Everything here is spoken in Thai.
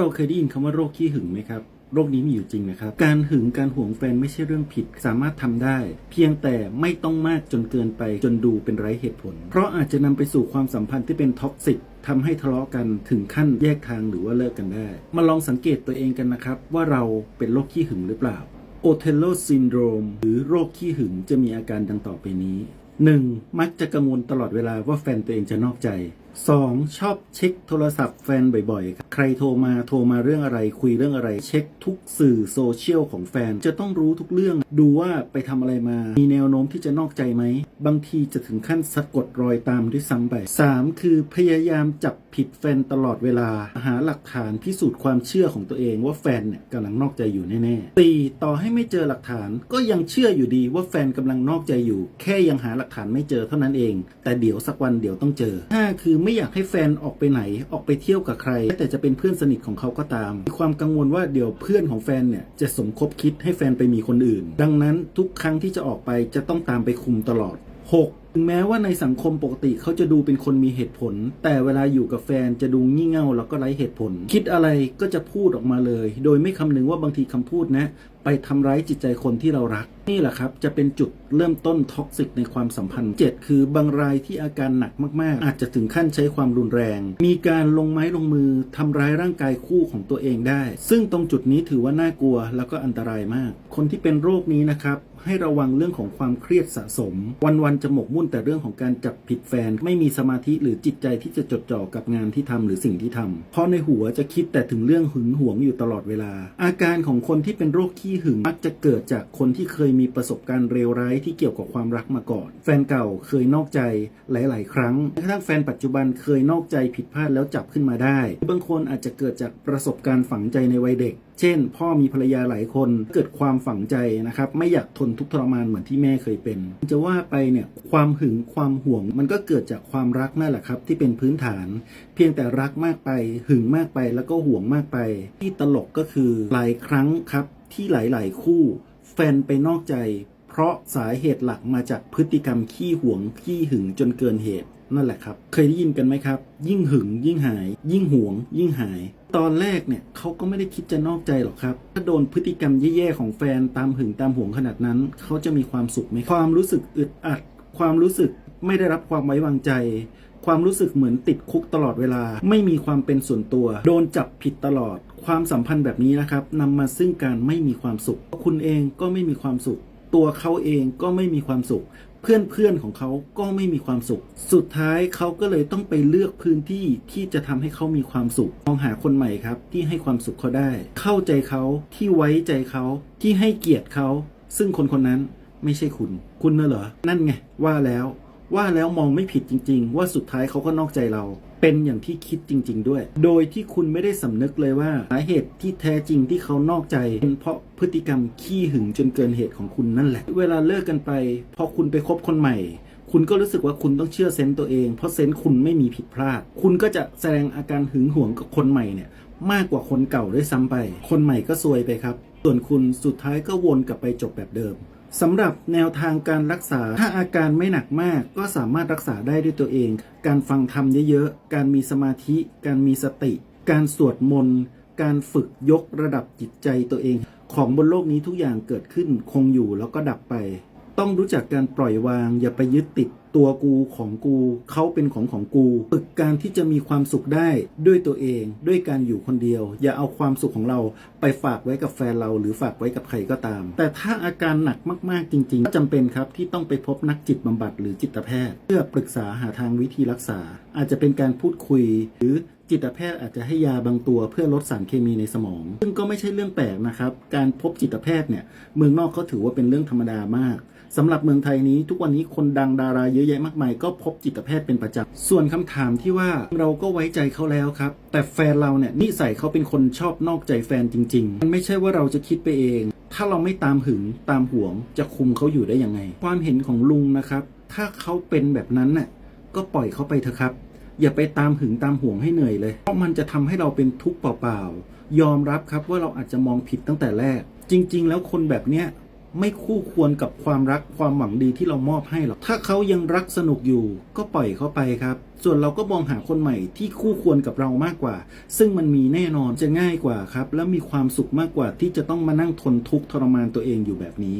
เราเคยได้ยินคำว่าโรคขี้หึงไหมครับ โรคนี้มีอยู่จริงนะครับ การหึงการหวงแฟนไม่ใช่เรื่องผิด สามารถทำได้ เพียงแต่ไม่ต้องมากจนเกินไปจนดูเป็นไร้เหตุผล เพราะอาจจะนำไปสู่ความสัมพันธ์ที่เป็นท็อกซิกทำให้ทะเลาะกันถึงขั้นแยกทางหรือว่าเลิกกันได้ มาลองสังเกตตัวเองกันนะครับ ว่าเราเป็นโรคขี้หึงหรือเปล่าโอเทโลซินโดรมหรือโรคขี้หึงจะมีอาการดังต่อไปนี้ 1. มักจะกังวลตลอดเวลาว่าแฟนตัวเองจะนอกใจ 2. ชอบเช็คโทรศัพท์แฟนบ่อยๆครับใครโทรมาโทรมาเรื่องอะไรคุยเรื่องอะไร เช็คทุกสื่อโซเชียลของแฟน จะต้องรู้ทุกเรื่อง ดูว่าไปทำอะไรมา มีแนวโน้มที่จะนอกใจไหม บางทีจะถึงขั้นสะกดรอยตามด้วยซ้ำไป 3. คือพยายามจับผิดแฟนตลอดเวลา หาหลักฐานพิสูจน์ความเชื่อของตัวเองว่าแฟนเนี่ยกำลังนอกใจอยู่แน่ๆ 4. ต่อให้ไม่เจอหลักฐานก็ยังเชื่ออยู่ดีว่าแฟนกำลังนอกใจอยู่ แค่ยังหาหลักฐานไม่เจอเท่านั้นเอง แต่เดี๋ยวสักวันเดี๋ยวต้องเจอ 5. คือไม่อยากให้แฟนออกไปไหน ออกไปเที่ยวกับใคร แต่จะเป็นเพื่อนสนิทของเขาก็ตามมีความกังวลว่าเดี๋ยวเพื่อนของแฟนเนี่ยจะสมคบคิดให้แฟนไปมีคนอื่น ดังนั้นทุกครั้งที่จะออกไปจะต้องตามไปคุมตลอด 6. ถึงแม้ว่าในสังคมปกติเขาจะดูเป็นคนมีเหตุผล แต่เวลาอยู่กับแฟนจะดูงี่เง่าแล้วก็ไร้เหตุผล คิดอะไรก็จะพูดออกมาเลย โดยไม่คำนึงว่าบางทีคำพูดนะ ไปทำร้ายจิตใจคนที่เรารัก นี่แหละครับ จะเป็นจุดเริ่มต้นท็อกซิกในความสัมพันธ์ 7 คือบางรายที่อาการหนักมากๆ อาจจะถึงขั้นใช้ความรุนแรง มีการลงไม้ลงมือทำร้ายร่างกายคู่ของตัวเองได้ ซึ่งตรงจุดนี้ถือว่าน่ากลัวแล้วก็อันตรายมาก คนที่เป็นโรคนี้นะครับ ให้ระวังเรื่องของความเครียดสะสม วันๆจะหมกมุ่นแต่เรื่องของการจับผิดแฟน ไม่มีสมาธิหรือจิตใจที่จะจดจ่อกับงานที่ทำหรือสิ่งที่ทำเพราะในหัวจะคิดแต่ถึงเรื่องหึงหวงอยู่ตลอดเวลา อาการของคนที่เป็นโรคขี้หึงมักจะเกิดจากคนที่เคยมีประสบการณ์เลวร้ายที่เกี่ยวกับความรักมาก่อน แฟนเก่าเคยนอกใจหลาย ๆ ครั้งแม้กระทั่งแฟนปัจจุบันเคยนอกใจผิดพลาดแล้วจับขึ้นมาได้ บางคนอาจจะเกิดจากประสบการณ์ฝังใจในวัยเด็กเช่น พ่อมีภรรยาหลายคนเกิดความฝังใจนะครับ ไม่อยากทนทุกข์ทรมานเหมือนที่แม่เคยเป็น จะว่าไปเนี่ยความหึงความห่วง มันก็เกิดจากความรักนั่นแหละครับ ที่เป็นพื้นฐาน เพียงแต่รักมากไป หึงมากไปแล้วก็ห่วงมากไป ที่ตลกก็คือหลายครั้งครับที่หลาย ๆ คู่ แฟนไปนอกใจ เพราะสาเหตุหลักมาจากพฤติกรรมขี้หวงขี้หึงจนเกินเหตุ นั่นแหละครับ เคยได้ยินกันไหมครับ ยิ่งหึง ยิ่งหาย ยิ่งหวง ยิ่งหาย ตอนแรกเนี่ยเขาก็ไม่ได้คิดจะนอกใจหรอกครับ ถ้าโดนพฤติกรรมแย่ๆของแฟนตามหึงตามหวงขนาดนั้น เขาจะมีความสุขไหมความรู้สึกอึดอัด ความรู้สึกไม่ได้รับความไว้วางใจ ความรู้สึกเหมือนติดคุกตลอดเวลา ไม่มีความเป็นส่วนตัว โดนจับผิดตลอด ความสัมพันธ์แบบนี้นะครับนำมาซึ่งการไม่มีความสุข คุณเองก็ไม่มีความสุข ตัวเขาเองก็ไม่มีความสุข เพื่อนเพื่อนๆของเขาก็ไม่มีความสุข สุดท้ายเขาก็เลยต้องไปเลือกพื้นที่ที่จะทำให้เขามีความสุขมองหาคนใหม่ครับ ที่ให้ความสุขเขาได้ เข้าใจเขาที่ไว้ใจเขาที่ให้เกียรติเขา ซึ่งคนคนนั้นไม่ใช่คุณ คุณน่ะเหรอ นั่นไงว่าแล้ว ว่าแล้วมองไม่ผิดจริง ๆ ว่าสุดท้ายเขาก็นอกใจเรา เป็นอย่างที่คิดจริง ๆ ด้วย โดยที่คุณไม่ได้สำนึกเลยว่าสาเหตุที่แท้จริงที่เขานอกใจเป็นเพราะพฤติกรรมขี้หึงจนเกินเหตุของคุณนั่นแหละ เวลาเลิกกันไปพอคุณไปคบคนใหม่คุณก็รู้สึกว่าคุณต้องเชื่อเซนต์ตัวเอง เพราะเซนต์คุณไม่มีผิดพลาด คุณก็จะแสดงอาการหึงหวงกับคนใหม่เนี่ย มากกว่าคนเก่าด้วยซ้ำไป คนใหม่ก็ซวยไปครับ ส่วนคุณสุดท้ายก็วนกลับไปจบแบบเดิม สำหรับแนวทางการรักษา ถ้าอาการไม่หนักมาก ก็สามารถรักษาได้ด้วยตัวเอง การฟังธรรมเยอะๆ การมีสมาธิ การมีสติ การสวดมนต์ การฝึกยกระดับจิตใจตัวเอง ของบนโลกนี้ทุกอย่างเกิดขึ้นคงอยู่แล้วก็ดับไป ต้องรู้จักการปล่อยวาง อย่าไปยึดติดตัวกูของกูเขาเป็นของของกูฝึกการที่จะมีความสุขได้ด้วยตัวเอง ด้วยการอยู่คนเดียว อย่าเอาความสุขของเราไปฝากไว้กับแฟนเรา หรือฝากไว้กับใครก็ตาม แต่ถ้าอาการหนักมากๆจริงๆก็จำเป็นครับที่ต้องไปพบนักจิตบำบัดหรือจิตแพทย์ เพื่อปรึกษาหาทางวิธีรักษา อาจจะเป็นการพูดคุยหรือ จิตแพทย์อาจจะให้ยาบางตัวเพื่อลดสารเคมีในสมอง ซึ่งก็ไม่ใช่เรื่องแปลกนะครับ การพบจิตแพทย์เนี่ยเมืองนอกเขาถือว่าเป็นเรื่องธรรมดามากสำหรับเมืองไทยนี้ทุกวันนี้คนดังดาราเยอะแยะมากมายก็พบจิตแพทย์เป็นประจำส่วนคำถามที่ว่าเราก็ไว้ใจเขาแล้วครับ แต่แฟนเราเนี่ยนิสัยเขาเป็นคนชอบนอกใจแฟนจริง ๆ มันไม่ใช่ว่าเราจะคิดไปเอง ถ้าเราไม่ตามหึงตามห่วง จะคุมเขาอยู่ได้ยังไง ความเห็นของลุงนะครับ ถ้าเขาเป็นแบบนั้นน่ะก็ปล่อยเขาไปเถอะครับ อย่าไปตามหึงตามห่วงให้เหนื่อยเลย เพราะมันจะทำให้เราเป็นทุกข์เปล่าๆ ยอมรับครับว่าเราอาจจะมองผิดตั้งแต่แรก จริง ๆ แล้วคนแบบเนี้ยไม่คู่ควรกับความรักความหวังดีที่เรามอบให้หรอก ถ้าเขายังรักสนุกอยู่ก็ปล่อยเขาไปครับ ส่วนเราก็มองหาคนใหม่ที่คู่ควรกับเรามากกว่า ซึ่งมันมีแน่นอนจะง่ายกว่าครับ และมีความสุขมากกว่าที่จะต้องมานั่งทนทุกข์ทรมานตัวเองอยู่แบบนี้